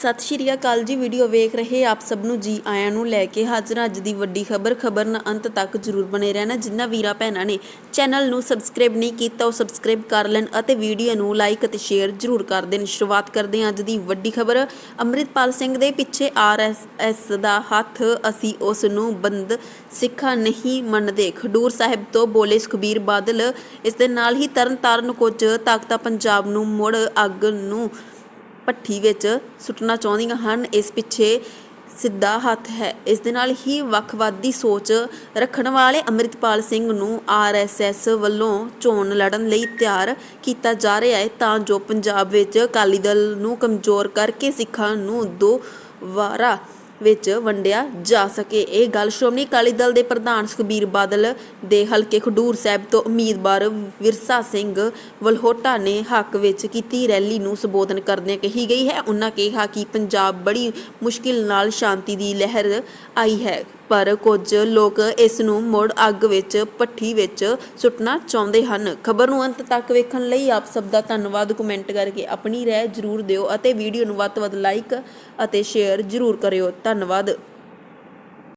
ਸਤਿ ਸ਼੍ਰੀ ਅਕਾਲ ਜੀ, ਵੀਡੀਓ ਵੇਖ ਰਹੇ ਆਪ ਸਭ ਨੂੰ ਜੀ ਆਇਆਂ ਨੂੰ ਲੈ ਕੇ ਹਾਜ਼ਰ ਅੱਜ ਦੀ ਵੱਡੀ ਖਬਰ ਖਬਰ ਨਾ ਅੰਤ ਤੱਕ ਜਰੂਰ ਬਨੇ ਰਹਿਣਾ। ਜਿੰਨਾ ਵੀਰਾਂ ਭੈਣਾਂ ਨੇ ਚੈਨਲ ਨੂੰ ਸਬਸਕ੍ਰਾਈਬ ਨਹੀਂ ਕੀਤਾ, ਉਹ ਸਬਸਕ੍ਰਾਈਬ ਕਰ ਲੈਣ ਅਤੇ ਵੀਡੀਓ ਨੂੰ ਲਾਈਕ ਅਤੇ ਸ਼ੇਅਰ ਜਰੂਰ ਕਰ ਦੇਣ। ਸ਼ੁਰੂਆਤ ਕਰਦੇ ਹਾਂ ਅੱਜ ਦੀ ਵੱਡੀ ਖਬਰ। ਅੰਮ੍ਰਿਤਪਾਲ ਸਿੰਘ ਦੇ ਪਿੱਛੇ ਆਰਐਸਐਸ ਦਾ ਹੱਥ, ਅਸੀਂ ਉਸ ਨੂੰ ਬੰਦ ਸਿੱਖਾਂ ਨਹੀਂ ਮੰਨਦੇ। ਖਡੂਰ ਸਾਹਿਬ ਤੋਂ ਬੋਲੇ ਸੁਖਬੀਰ ਬਾਦਲ, ਇਸ ਦੇ ਨਾਲ ਹੀ ਤਰਨਤਾਰਨ ਕੁਝ ਤਾਕਤਾਂ ਪੰਜਾਬ ਨੂੰ ਮੁੜ ਅੱਗ ਨੂੰ ਭੱਠੀ ਵਿੱਚ ਸੁੱਟਣਾ ਚਾਹੁੰਦੀਆਂ ਹਨ। ਇਸ ਪਿੱਛੇ ਸਿੱਧਾ ਹੱਥ ਹੈ। ਇਸ ਦੇ ਨਾਲ ਹੀ ਵੱਖਵਾਦੀ ਸੋਚ ਰੱਖਣ ਵਾਲੇ ਅੰਮ੍ਰਿਤਪਾਲ ਸਿੰਘ ਨੂੰ ਆਰਐਸਐਸ ਵੱਲੋਂ ਚੋਣ ਲੜਨ ਲਈ ਤਿਆਰ ਕੀਤਾ ਜਾ ਰਿਹਾ ਹੈ। ਤਾਂ ਜੋ ਪੰਜਾਬ ਵਿੱਚ ਅਕਾਲੀ ਦਲ ਨੂੰ ਕਮਜ਼ੋਰ ਕਰਕੇ ਸਿੱਖਾਂ ਨੂੰ ਦੋ ਵਾਰਾ ਵਿੱਚ ਵੰਡਿਆ ਜਾ ਸਕੇ। ਇਹ ਗੱਲ ਸ਼੍ਰੋਮਣੀ ਅਕਾਲੀ ਦਲ ਦੇ ਪ੍ਰਧਾਨ ਸੁਖਬੀਰ ਬਾਦਲ ਦੇ ਹਲਕੇ ਖਡੂਰ ਸਾਹਿਬ ਤੋਂ ਉਮੀਦਵਾਰ ਵਿਰਸਾ ਸਿੰਘ ਵਲਹੋਟਾ ਨੇ ਹੱਕ ਵਿੱਚ ਕੀਤੀ ਰੈਲੀ ਨੂੰ ਸੰਬੋਧਨ ਕਰਦਿਆਂ ਕਹੀ ਗਈ ਹੈ। ਉਹਨਾਂ ਕਿਹਾ ਕਿ ਪੰਜਾਬ ਬੜੀ ਮੁਸ਼ਕਿਲ ਨਾਲ ਸ਼ਾਂਤੀ ਦੀ ਲਹਿਰ ਆਈ ਹੈ। ਪਰ ਕੁਝ ਲੋਕ ਇਸ ਨੂੰ ਮੁੜ ਅੱਗ ਵਿੱਚ, ਭੱਠੀ ਵਿੱਚ ਸੁੱਟਣਾ ਚਾਹੁੰਦੇ ਹਨ। ਖਬਰ ਨੂੰ ਅੰਤ ਤੱਕ ਵੇਖਣ ਲਈ ਆਪ ਸਭ ਦਾ ਧੰਨਵਾਦ। ਕਮੈਂਟ ਕਰਕੇ ਆਪਣੀ ਰਾਏ ਜਰੂਰ ਦਿਓ ਅਤੇ ਵੀਡੀਓ ਨੂੰ ਵੱਧ ਤੋਂ ਵੱਧ ਲਾਈਕ ਅਤੇ ਸ਼ੇਅਰ ਜਰੂਰ ਕਰਿਓ। ਧੰਨਵਾਦ।